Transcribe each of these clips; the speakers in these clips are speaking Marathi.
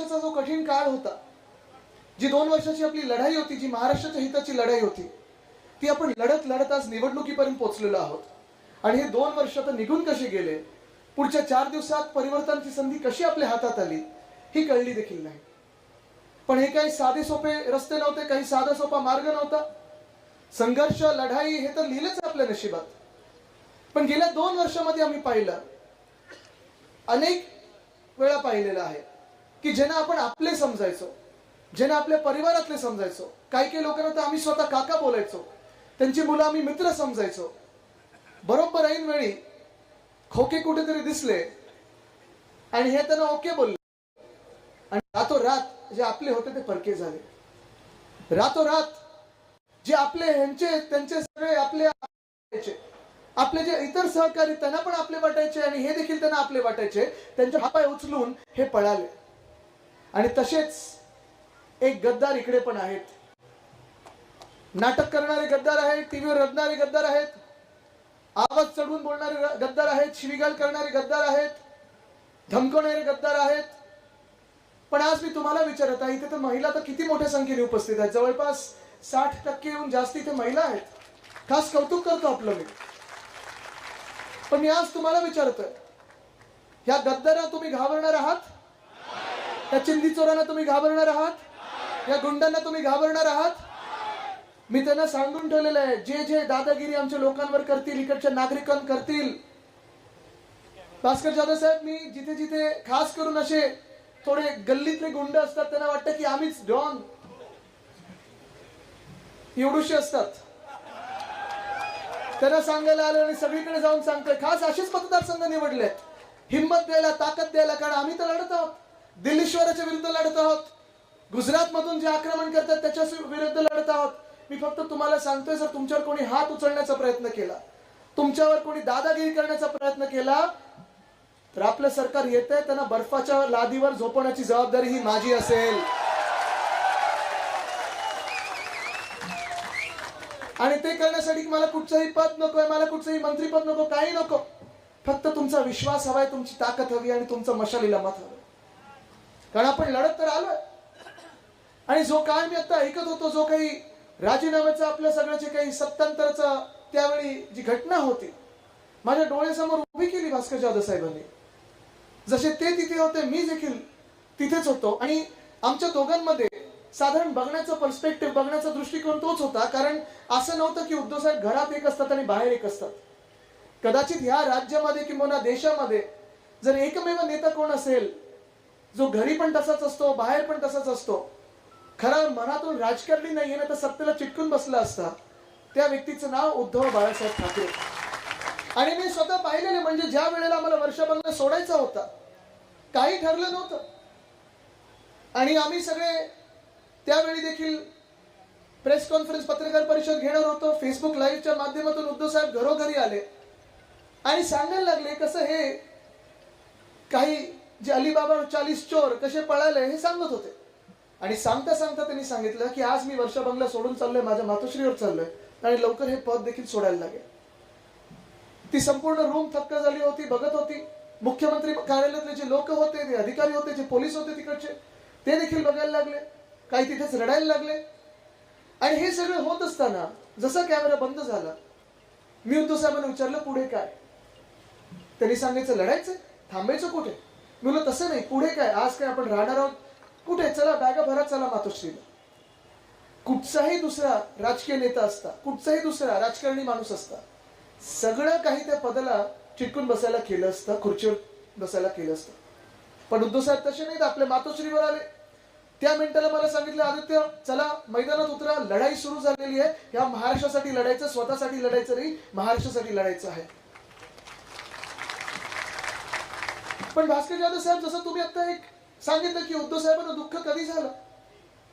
वर्षाचा जो कठीण काळ होता जी दोन वर्षाची आपली लढाई होती जी महाराष्ट्राच्या हिताची लढाई होती ती आपण लढत लढत आज निवडणुकीपर्यंत पोहोचलेलो आहोत. आणि हे दोन वर्ष तर निघून कसे गेले पुढच्या चार दिवसात परिवर्तनाची संधी कशी आपल्या हातात आली ही कळली देखील नाही. पण हे काही साधे सोपे रस्ते नव्हते काही साधा सोपा मार्ग नव्हता. संघर्ष लढाई हे तर लिहिलंच आपल्या नशिबात. पण गेल्या दोन वर्षामध्ये आम्ही पाहिलं अनेक वेळा पाहिलेलं आहे. की ज्यांना आपण आपले समजायचो ज्यांना आपल्या परिवारातले समजायचो. काही काही लोकांना तर आम्ही स्वतः काका बोलायचो. त्यांची मुलं आम्ही मित्र समजायचो. बरोबर ऐन वेळी खोके कुठेतरी दिसले आणि हे त्यांना ओके बोलले. आणि रातोरात जे आपले होते ते परके झाले. रातोरात जे आपले ह्यांचे त्यांचे सगळे आपले आपले जे इतर सहकारी त्यांना पण आपले वाटायचे आणि हे देखील त्यांना आपले वाटायचे. त्यांचे हापाय उचलून हे पळाले. आणि तसेच एक गद्दार इकडे पण आहेत. नाटक करणारे गद्दार आहेत टीव्हीवर रडणारे गद्दार आहेत आवाज चढवून बोलणारे गद्दार आहेत शिविगाल करणारे गद्दार आहेत धमकवणारे गद्दार आहेत. पण आज मी तुम्हाला विचारत आहे इथे तर महिला तर किती मोठ्या संख्येने उपस्थित आहेत. जवळपास साठ टक्केहून जास्त इथे महिला आहेत. खास कौतुक करतो आपलं मी. पण मी आज तुम्हाला विचारतोय ह्या गद्दारा तुम्ही घाबरणार आहात? या चिंदी चोरांना तुम्ही घाबरणार आहात? या गुंडांना तुम्ही घाबरणार आहात? मी त्यांना सांगून ठेवलेलं आहे जे जे दादागिरी आमच्या लोकांवर करतील इकडच्या नागरिकांवर करतील. भास्कर जाधव साहेब मी जिथे जिथे खास करून असे थोडे गल्लीतले गुंड असतात त्यांना वाटतं की आम्हीच डॉन. एवढूशी असतात. त्यांना सांगायला आलं आणि सगळीकडे जाऊन सांगतोय खास असेच मतदारसंघ निवडले हिंमत द्यायला ताकद द्यायला कारण आम्ही तर लढत आहोत. दिल्लीश्वराच्या विरुद्ध लढत आहोत. गुजरात मधून जे आक्रमण करतात त्याच्या विरुद्ध लढत आहोत. मी फक्त तुम्हाला सांगतोय जर तुमच्यावर कोणी हात उचलण्याचा प्रयत्न केला. तुमच्यावर कोणी दादागिरी करण्याचा प्रयत्न केला तर आपलं सरकार येत आहे त्यांना बर्फाच्या लादीवर झोपवण्याची जबाबदारी ही माझी असेल. आणि ते करण्यासाठी मला कुठचंही पद नकोय मला कुठचंही मंत्रीपद नको काही नको. फक्त तुमचा विश्वास हवाय तुमची ताकद हवी आणि तुमचं मशालीला मत हवं कारण आपण लढत तर आलोय. आणि जो काळ मी आता ऐकत होतो जो काही राजीनाम्याचा आपल्या सगळ्याचे काही सत्तांतरचा त्यावेळी जी घटना होती माझ्या डोळ्यासमोर उभी केली भास्कर जाधव साहेबांनी. जसे ते तिथे होते मी देखील तिथेच होतो. आणि आमच्या दोघांमध्ये साधारण बघण्याचा पर्स्पेक्टिव्ह बघण्याचा दृष्टिकोन तोच होता. कारण असं नव्हतं की उद्धव साहेब घरात एक असतात आणि बाहेर एक असतात. कदाचित ह्या राज्यामध्ये किंवा देशामध्ये जर एकमेव नेता कोण असेल जो घरी पण तसाच असतो बाहेर पण तसाच असतो. खरा मनातून राजकारणी नाहीये ना तर सत्तेला चिटकून बसला असता. त्या व्यक्तीचं नाव उद्धव बाळासाहेब ठाकरे. आणि मी स्वतः पाहिलेले म्हणजे ज्या वेळेला आम्हाला वर्षभरला सोडायचा होता काही ठरलं नव्हतं. आणि आम्ही सगळे त्यावेळी देखील प्रेस कॉन्फरन्स पत्रकार परिषद घेणार होतो. फेसबुक लाईव्हच्या माध्यमातून उद्धव साहेब घरोघरी आले. आणि सांगायला लागले कसं हे काही जे अलिबाबा चालीस चोर कसे पळाले हे सांगत होते. आणि सांगता सांगता त्यांनी सांगितलं की आज मी वर्षा बंगला सोडून चाललोय माझ्या मातोश्रीवर चाललोय. आणि लवकर हे पद देखील सोडायला लागेल. ती संपूर्ण रूम थक्क झाली होती बघत होती. मुख्यमंत्री कार्यालयातले जे लोक होते ते अधिकारी होते जे पोलीस होते तिकडचे ते देखील बघायला लागले. काही तिथेच रडायला लागले. आणि हे सगळं होत असताना जसा कॅमेरा बंद झाला मी उद्धव साहेबांना विचारलं पुढे काय? त्यांनी सांगायचं लढायचं? थांबायचं कुठे? मी तसं नाही. पुढे काय? आज काय आपण राहणार आहोत? कुठे? चला बॅगा भरा चला मातोश्रीला. कुठचाही दुसरा राजकीय नेता असता कुठचाही दुसरा राजकारणी माणूस असता सगळं काही त्या पदाला चिटकून बसायला केलं असतं खुर्चीवर बसायला केलं असतं. पण उद्धव साहेब तसे नाहीत आपल्या मातोश्रीवर आले. त्या मिनिटाला मला सांगितलं आदित्य चला मैदानात उतरा लढाई सुरू झालेली आहे. या महाराष्ट्रासाठी लढायचं स्वतःसाठी लढायचं नाही महाराष्ट्रासाठी लढायचं आहे. पण भास्कर जाधव साहेब जसं तुम्ही आता एक सांगितलं की उद्धव साहेबांना दुःख कधी झालं?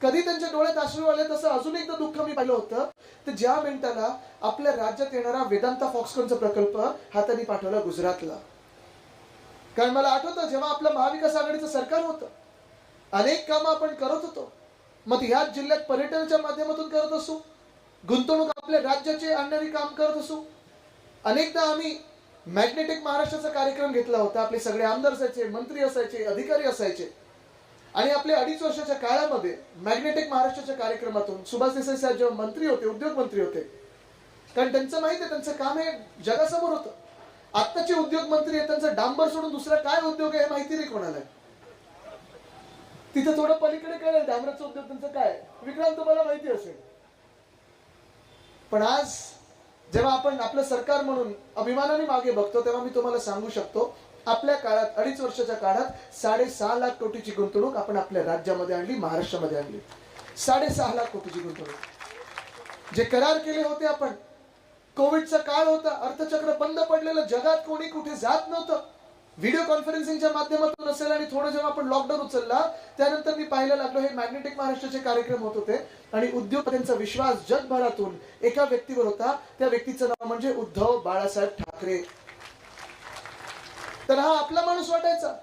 कधी त्यांच्या डोळ्यात अश्रू आले? तसं अजून एकदा दुःख मी पाहिलं होतं. तर ज्या मिनिटाला आपल्या राज्यात येणारा वेदांता फॉक्सकॉनचा प्रकल्प हाताने पाठवला गुजरातला. कारण मला आठवतं जेव्हा आपलं महाविकास आघाडीचं सरकार होतं अनेक कामं आपण करत होतो. मग ह्याच जिल्ह्यात पर्यटनाच्या माध्यमातून करत असू गुंतवणूक आपल्या राज्याचे आणणारी काम करत असू अनेकदा आम्ही मॅग्नेटिक महाराष्ट्राचा कार्यक्रम घेतला होता. आपले सगळे आमदार असायचे मंत्री असायचे अधिकारी असायचे. आणि आपल्या अडीच वर्षाच्या काळामध्ये मॅग्नेटिक महाराष्ट्राच्या कार्यक्रमातून सुभाष देसाई साहेब जेव्हा मंत्री होते उद्योग मंत्री होते कारण त्यांचं माहिती आहे त्यांचं काम हे जगासमोर होतं. आत्ताचे उद्योग मंत्री आहेत त्यांचं डांबर सोडून दुसरा काय उद्योग आहे हे माहिती नाही कोणाला. तिथे थोडं पलीकडे काय डांबराचा उद्योग त्यांचं काय विक्रांत तुम्हाला माहिती असेल. पण आज जेव्हा आपण आपलं सरकार म्हणून अभिमानाने मागे बघतो तेव्हा मी तुम्हाला सांगू शकतो आपल्या काळात अडीच वर्षाच्या काळात साडेसहा लाख कोटीची गुंतवणूक आपण आपल्या राज्यामध्ये आणली महाराष्ट्रामध्ये आणली. साडेसहा लाख कोटीची गुंतवणूक. जे करार केले होते आपण कोविडचा काळ होता अर्थचक्र बंद पडलेलं जगात कोणी कुठे जात नव्हतं. व्हिडिओ कॉन्फरन्सिंगच्या माध्यमातून असेल आणि थोडं जेव्हा आपण लॉकडाऊन उचलला त्यानंतर मी पाहायला लागलो हे मॅग्नेटिक महाराष्ट्राचे कार्यक्रम होत होते. आणि उद्योगपतींचा विश्वास जगभरातून एका व्यक्तीवर होता. त्या व्यक्तीचं नाव म्हणजे उद्धव बाळासाहेब ठाकरे. तर हा आपला माणूस वाटायचा.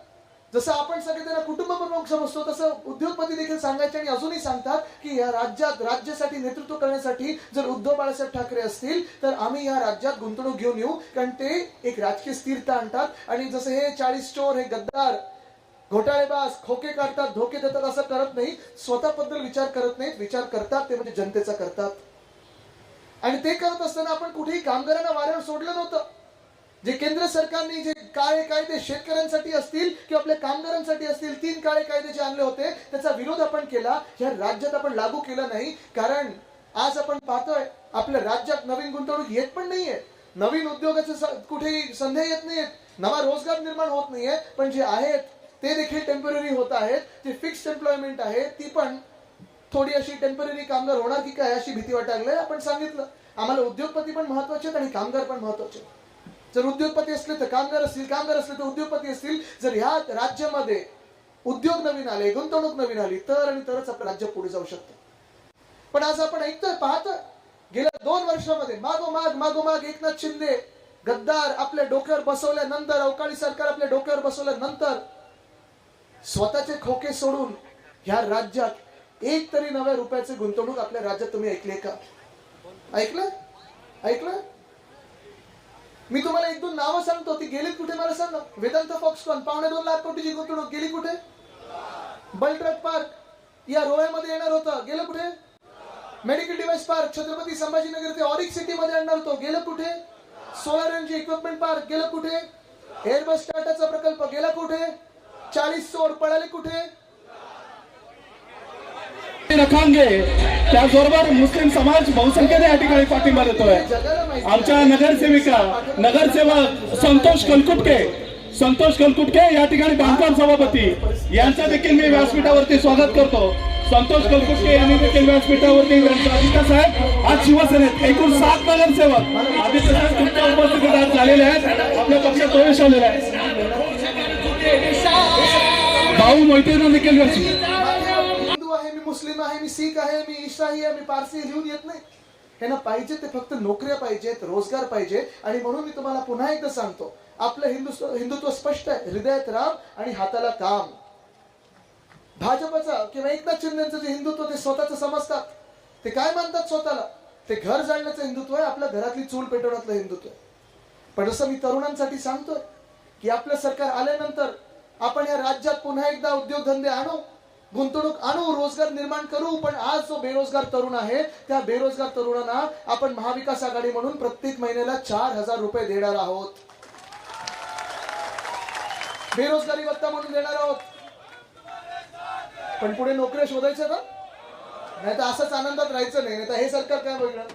जसं आपण सगळे कुटुंब प्रमुख समजतो तसं उद्योगपती देखील सांगायचे आणि अजूनही सांगतात की या राज्यात राज्यासाठी नेतृत्व करण्यासाठी जर उद्धव बाळासाहेब ठाकरे असतील तर आम्ही या राज्यात गुंतवणूक घेऊन येऊ कारण ते एक राजकीय स्थिरता आणतात. आणि जसं हे चाळीस चोर हे गद्दार घोटाळेबाज खोके काढतात धोके देतात असं करत नाही. स्वतःबद्दल विचार करत नाहीत. विचार करतात ते म्हणजे जनतेचा करतात. आणि ते करत असताना आपण कुठेही कामगारांना वाऱ्यावर सोडलं नव्हतं. जे केंद्र सरकारने जे काळे कायदे शेतकऱ्यांसाठी असतील किंवा आपल्या कामगारांसाठी असतील तीन काळे कायदे जे आणले होते त्याचा विरोध आपण केला ह्या राज्यात आपण लागू केला नाही कारण आज आपण पाहतोय आपल्या राज्यात नवीन गुंतवणूक येत पण नाहीये. नवीन उद्योगाचे कुठेही संध्या येत नाहीयेत. नवा रोजगार निर्माण होत नाहीये पण जे आहेत ते देखील टेंपररी होत आहेत. जे फिक्स एम्प्लॉयमेंट आहे ती पण थोडी अशी टेंपररी कामगार होणार की काय अशी भीती वाटायला आपण सांगितलं आम्हाला उद्योगपती पण महत्त्वाचे आहेत आणि कामगार पण महत्त्वाचे आहेत. जर उद्योगपती असले तर कामगार असतील कामगार असले तर उद्योगपती असतील. जर ह्या राज्यामध्ये उद्योग नवीन आले गुंतवणूक नवीन आली तर आणि तरच आपलं राज्य पुढे जाऊ शकतं. पण आज आपण ऐकतोय पाहतोय. गेल्या दोन वर्षामध्ये मागोमाग मागोमाग एकनाथ शिंदे गद्दार आपल्या डोक्यावर बसवल्यानंतर अवकाळी सरकार आपल्या डोक्यावर बसवल्यानंतर स्वतःचे खोके सोडून ह्या राज्यात एक तरी नव्या रुपयाचे गुंतवणूक आपल्या राज्यात तुम्ही ऐकले का? ऐकलं? ऐकलं? मी तुम्हाला एक दोन नावं सांगतो ती गेलीत कुठे मला सांगा. वेदांत फॉक्सकॉन पावणे दोन लाख कोटीची गुंतवणूक गेली कुठे? बलट्रक पार्क या रोह्यामध्ये येणार होतं. गेलं कुठे? Medical device park Chhatrapati Sambhajinagar ते ऑरिक सिटी मध्ये आणणार होतो. गेलं कुठे? सोलार एनर्जी इक्विपमेंट पार्क गेलं कुठे? एअरबस टाटाचा प्रकल्प गेला कुठे? चाळीस चोर पळाले कुठे? रखांगे. त्याचबरोबर मुस्लिम समाज बहुसंख्येने या ठिकाणी पाठिंबा देतोय. आमच्या नगरसेविका नगरसेवक संतोष कलकुटके संतोष कलकुटके या ठिकाणी बांधकाम सभापती यांचं देखील मी व्यासपीठावरती स्वागत करतो. संतोष कलकुटके यांनी देखील व्यासपीठावरती आदित्य साहेब आज शिवसेनेत एकूण सात नगरसेवक आदित्य साहेब तुमच्या उपस्थितीत आज झालेले आहेत. आपल्या पक्षात प्रवेश आलेला आहे. भाऊ मोहिते देखील मुस्लिम आहे मी सीख आहे मी ईसाई आहे मी पारसी लिहून येत नाही. हे ना पाहिजे ते फक्त नोकऱ्या पाहिजेत रोजगार पाहिजे. आणि म्हणून मी तुम्हाला पुन्हा एकदा सांगतो आपलं हिंदुत्व हिंदुत्व स्पष्ट आहे. हृदयात राम आणि हाताला काम. भाजपचा किंवा एकनाथ शिंदेचं जे हिंदुत्व ते स्वतःच समजतात. ते काय मानतात स्वतःला? ते घर जाळण्याचं हिंदुत्व आहे आपल्या घरातली चूल पेटवण्यातलं हिंदुत्व आहे. पण जसं मी तरुणांसाठी सांगतोय की आपलं सरकार आल्यानंतर आपण या राज्यात पुन्हा एकदा उद्योगधंदे आणू गुंतवणूक आणू रोजगार निर्माण करू पण आज जो बेरोजगार तरुण आहे त्या बेरोजगार तरुणांना आपण महाविकास आघाडी म्हणून प्रत्येक महिन्याला चार हजार रुपये देणार आहोत. बेरोजगारी भत्ता म्हणून देणार आहोत. पण पुढे नोकऱ्या शोधायच्या ना नाही तर असंच आनंदात राहायचं नाही नाही तर हे सरकार काय बघणार